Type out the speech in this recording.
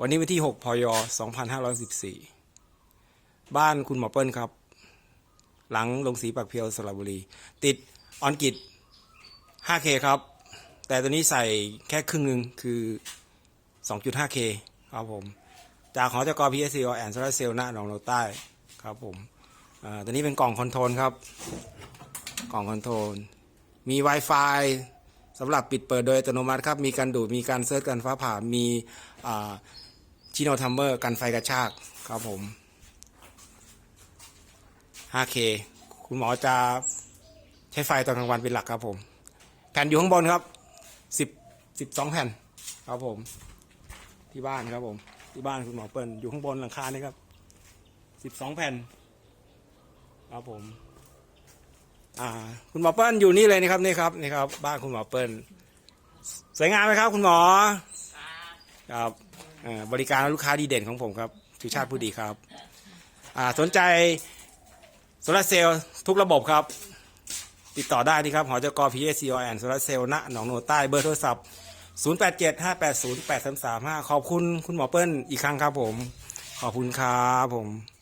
วันนี้วันที่ 6 พย 2514 บ้านคุณหมอเปิ้ลครับ หลังลงสีปักเพียวสระบุรี ติดออนกิจ 5K ครับ แต่ตัวนี้ใส่แค่ครึ่งหนึ่งคือ 2.5K ครับผม จากหอจกร PSC อแอนโซลาเซลหน้าหนองโลใต้ครับผมอ่าตัวนี้เป็นกล่องคอนโทรลครับ กล่องคอนโทรล มี Wi-Fi สำหรับปิดเปิดโดยอัตโนมัติครับ มีการดูด มีการเซิร์ชกันฟ้าผ่า มี ชิโนทัมเมอร์กันไฟกระชากครับผม 5K คุณหมอจะใช้ไฟตอนกลางวันเป็นหลักครับผม แผ่นอยู่ข้างบนครับ 10 12 แผ่นครับผม ที่บ้านครับผม ที่บ้านคุณหมอเปิ้ลอยู่ข้างบนหลังคานี่ครับ 12 แผ่นครับผม อ่า คุณหมอเปิ้ลอยู่นี่เลยนะครับนี่ครับนี่ครับ บ้านคุณหมอเปิ้ลสวยงามไหมครับ คุณหมอครับอ่า บริการลูกค้าดีเด่นของผมครับชูชาติผู้ดีครับสนใจโซลาร์เซลล์ทุกระบบครับ ติดต่อได้ที่ครับหอจกพเอสซีแอนโซลาร์เซลล์ณหนองโนใต้เบอร์โทรศัพท์ 0875808335 ขอบคุณคุณหมอเปิ้ลอีกครั้งครับผม ขอบคุณครับผม